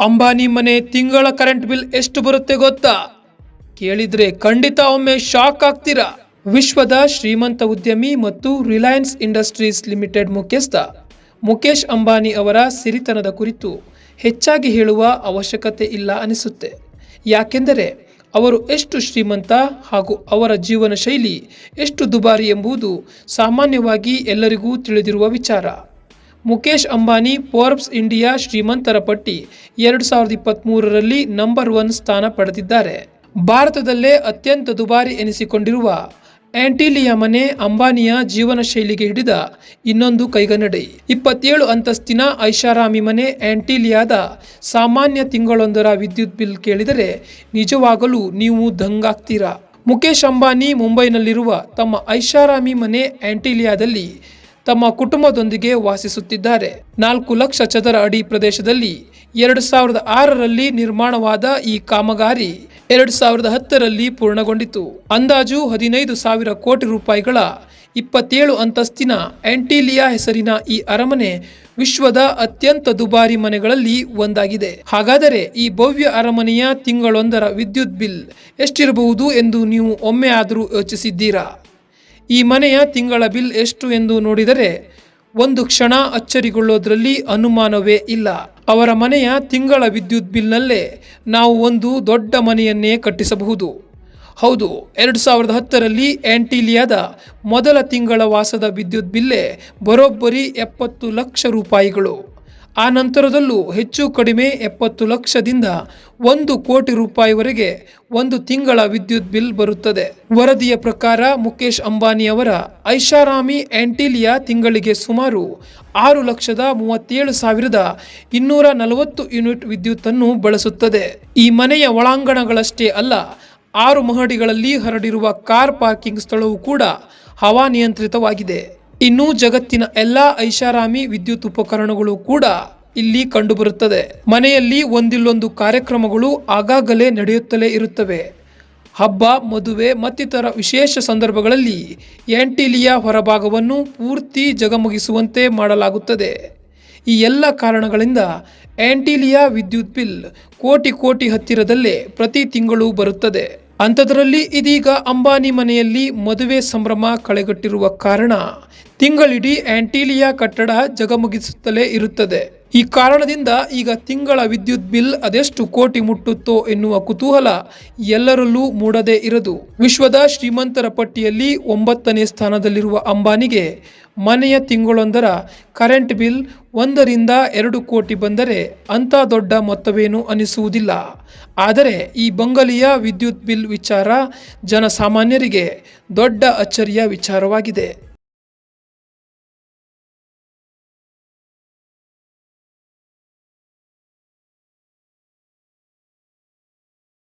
ಅಂಬಾನಿ ಮನೆ ತಿಂಗಳ current bill ಎಷ್ಟು ಬರುತ್ತೆ ಗೊತ್ತಾ? ಕೇಳಿದ್ರೆ ಖಂಡಿತ ಒಮ್ಮೆ ಶಾಕ್ ಆಗ್ತೀರಾ? ವಿಶ್ವದ ಶ್ರೀಮಂತ ಉದ್ಯಮಿ ಮತ್ತು ರಿಲಯನ್ಸ್ ಇಂಡಸ್ಟ್ರೀಸ್ ಲಿಮಿಟೆಡ್ ಮುಖ್ಯಸ್ಥ ಮುಖೇಶ್ ಅಂಬಾನಿ ಅವರ ಸಿರಿತನದ ಕುರಿತು ಹೆಚ್ಚಾಗಿ ಹೇಳುವ ಅವಶ್ಯಕತೆ ಇಲ್ಲ ಅನಿಸುತ್ತೆ. ಯಾಕೆಂದರೆ ಅವರು ಎಷ್ಟು ಶ್ರೀಮಂತ ಹಾಗೂ ಅವರ ಜೀವನ ಶೈಲಿ ಎಷ್ಟು ದುಬಾರಿ ಎಂಬುದು ಸಾಮಾನ್ಯವಾಗಿ ಎಲ್ಲರಿಗೂ ತಿಳಿದಿರುವ ವಿಚಾರ. ಮುಖೇಶ್ ಅಂಬಾನಿ, ಫೋರ್ಬ್ಸ್ ಇಂಡಿಯಾ ಶ್ರೀಮಂತರ ಪಟ್ಟಿ ಎರಡು ಸಾವಿರದ ಇಪ್ಪತ್ತ್ಮೂರರಲ್ಲಿ ನಂಬರ್ ಒನ್ ಸ್ಥಾನ ಪಡೆದಿದ್ದಾರೆ. ಭಾರತದಲ್ಲೇ ಅತ್ಯಂತ ದುಬಾರಿ ಎನಿಸಿಕೊಂಡಿರುವ ಆಂಟಿಲಿಯಾ ಮನೆ ಅಂಬಾನಿಯ ಜೀವನ ಶೈಲಿಗೆ ಹಿಡಿದ ಇನ್ನೊಂದು ಕೈಗನ್ನಡಿ. ಇಪ್ಪತ್ತೇಳು ಅಂತಸ್ತಿನ ಐಷಾರಾಮಿ ಮನೆ ಆಂಟಿಲಿಯಾದ ಸಾಮಾನ್ಯ ತಿಂಗಳೊಂದರ ವಿದ್ಯುತ್ ಬಿಲ್ ಕೇಳಿದರೆ ನಿಜವಾಗಲೂ ನೀವು ದಂಗಾಗ್ತೀರಾ? ಮುಖೇಶ್ ಅಂಬಾನಿ ಮುಂಬೈನಲ್ಲಿರುವ ತಮ್ಮ ಐಷಾರಾಮಿ ಮನೆ ಆಂಟಿಲಿಯಾದಲ್ಲಿ ತಮ್ಮ ಕುಟುಂಬದೊಂದಿಗೆ ವಾಸಿಸುತ್ತಿದ್ದಾರೆ. ನಾಲ್ಕು ಲಕ್ಷ ಚದರ ಅಡಿ ಪ್ರದೇಶದಲ್ಲಿ ಎರಡು ಸಾವಿರದ ಆರರಲ್ಲಿ ನಿರ್ಮಾಣವಾದ ಈ ಕಾಮಗಾರಿ ಎರಡು ಸಾವಿರದ ಹತ್ತರಲ್ಲಿ ಪೂರ್ಣಗೊಂಡಿತು. ಅಂದಾಜು ಹದಿನೈದು ಸಾವಿರ ಕೋಟಿ ರೂಪಾಯಿಗಳ ಇಪ್ಪತ್ತೇಳು ಅಂತಸ್ತಿನ ಆಂಟಿಲಿಯಾ ಹೆಸರಿನ ಈ ಅರಮನೆ ವಿಶ್ವದ ಅತ್ಯಂತ ದುಬಾರಿ ಮನೆಗಳಲ್ಲಿ ಒಂದಾಗಿದೆ. ಹಾಗಾದರೆ ಈ ಭವ್ಯ ಅರಮನೆಯ ತಿಂಗಳೊಂದರ ವಿದ್ಯುತ್ ಬಿಲ್ ಎಷ್ಟಿರಬಹುದು ಎಂದು ನೀವು ಒಮ್ಮೆ ಆದರೂ ಯೋಚಿಸಿದ್ದೀರಾ? ಈ ಮನೆಯ ತಿಂಗಳ ಬಿಲ್ ಎಷ್ಟು ಎಂದು ನೋಡಿದರೆ, ಒಂದು ಕ್ಷಣ ಅಚ್ಚರಿಗೊಳ್ಳೋದ್ರಲ್ಲಿ ಅನುಮಾನವೇ ಇಲ್ಲ. ಅವರ ಮನೆಯ ತಿಂಗಳ ವಿದ್ಯುತ್ ಬಿಲ್ನಲ್ಲೇ ನಾವು ಒಂದು ದೊಡ್ಡ ಮನೆಯನ್ನೇ ಕಟ್ಟಿಸಬಹುದು. ಹೌದು, ಎರಡು ಸಾವಿರದ ಹತ್ತರಲ್ಲಿ ಆಂಟಿಲಿಯಾದ ಮೊದಲ ತಿಂಗಳ ವಾಸದ ವಿದ್ಯುತ್ ಬಿಲ್ಲೇ ಬರೋಬ್ಬರಿ ಎಪ್ಪತ್ತು ಲಕ್ಷ ರೂಪಾಯಿಗಳು. ಆ ನಂತರದಲ್ಲೂ ಹೆಚ್ಚು ಕಡಿಮೆ ಎಪ್ಪತ್ತು ಲಕ್ಷದಿಂದ ಒಂದು ಕೋಟಿ ರೂಪಾಯಿವರೆಗೆ ಒಂದು ತಿಂಗಳ ವಿದ್ಯುತ್ ಬಿಲ್ ಬರುತ್ತದೆ. ವರದಿಯ ಪ್ರಕಾರ ಮುಕೇಶ್ ಅಂಬಾನಿ ಅವರ ಐಷಾರಾಮಿ ಆಂಟಿಲಿಯಾ ತಿಂಗಳಿಗೆ ಸುಮಾರು ಆರು ಲಕ್ಷದ ಮೂವತ್ತೇಳು ಸಾವಿರದ ಇನ್ನೂರ ನಲವತ್ತು ಯೂನಿಟ್ ವಿದ್ಯುತ್ತನ್ನು ಬಳಸುತ್ತದೆ. ಈ ಮನೆಯ ಒಳಾಂಗಣಗಳಷ್ಟೇ ಅಲ್ಲ, ಆರು ಮಹಡಿಗಳಲ್ಲಿ ಹರಡಿರುವ ಕಾರ್ ಪಾರ್ಕಿಂಗ್ ಸ್ಥಳವು ಕೂಡ ಹವಾನಿಯಂತ್ರಿತವಾಗಿದೆ. ಇನ್ನು ಜಗತ್ತಿನ ಎಲ್ಲಾ ಐಷಾರಾಮಿ ವಿದ್ಯುತ್ ಉಪಕರಣಗಳು ಕೂಡ ಇಲ್ಲಿ ಕಂಡುಬರುತ್ತದೆ. ಮನೆಯಲ್ಲಿ ಒಂದಿಲ್ಲೊಂದು ಕಾರ್ಯಕ್ರಮಗಳು ಆಗಾಗಲೇ ನಡೆಯುತ್ತಲೇ ಇರುತ್ತವೆ. ಹಬ್ಬ, ಮದುವೆ ಮತ್ತಿತರ ವಿಶೇಷ ಸಂದರ್ಭಗಳಲ್ಲಿ ಆಂಟಿಲಿಯಾ ಹೊರಭಾಗವನ್ನು ಪೂರ್ತಿ ಜಗಮಗಿಸುವಂತೆ ಮಾಡಲಾಗುತ್ತದೆ. ಈ ಎಲ್ಲ ಕಾರಣಗಳಿಂದ ಆಂಟಿಲಿಯಾ ವಿದ್ಯುತ್ ಬಿಲ್ ಕೋಟಿ ಕೋಟಿ ಹತ್ತಿರದಲ್ಲೇ ಪ್ರತಿ ತಿಂಗಳು ಬರುತ್ತದೆ. ಅಂಥದ್ರಲ್ಲಿ ಇದೀಗ ಅಂಬಾನಿ ಮನೆಯಲ್ಲಿ ಮದುವೆ ಸಂಭ್ರಮ ಕಳೆಗಟ್ಟಿರುವ ಕಾರಣ ತಿಂಗಳಿಡೀ ಆಂಟಿಲಿಯಾ ಕಟ್ಟಡ ಜಗಮಗಿಸುತ್ತಲೇ ಇರುತ್ತದೆ. ಈ ಕಾರಣದಿಂದ ಈಗ ತಿಂಗಳ ವಿದ್ಯುತ್ ಬಿಲ್ ಅದೆಷ್ಟು ಕೋಟಿ ಮುಟ್ಟುತ್ತೋ ಎನ್ನುವ ಕುತೂಹಲ ಎಲ್ಲರಲ್ಲೂ ಮೂಡದೇ ಇರದು. ವಿಶ್ವದ ಶ್ರೀಮಂತರ ಪಟ್ಟಿಯಲ್ಲಿ ಒಂಬತ್ತನೇ ಸ್ಥಾನದಲ್ಲಿರುವ ಅಂಬಾನಿಗೆ ಮನೆಯ ತಿಂಗಳೊಂದರ ಕರೆಂಟ್ ಬಿಲ್ ಒಂದರಿಂದ ಎರಡು ಕೋಟಿ ಬಂದರೆ ಅಂಥ ದೊಡ್ಡ ಮೊತ್ತವೇನು ಅನಿಸುವುದಿಲ್ಲ. ಆದರೆ ಈ ಬಂಗಲೆಯ ವಿದ್ಯುತ್ ಬಿಲ್ ವಿಚಾರ ಜನಸಾಮಾನ್ಯರಿಗೆ ದೊಡ್ಡ ಅಚ್ಚರಿಯ ವಿಚಾರವಾಗಿದೆ.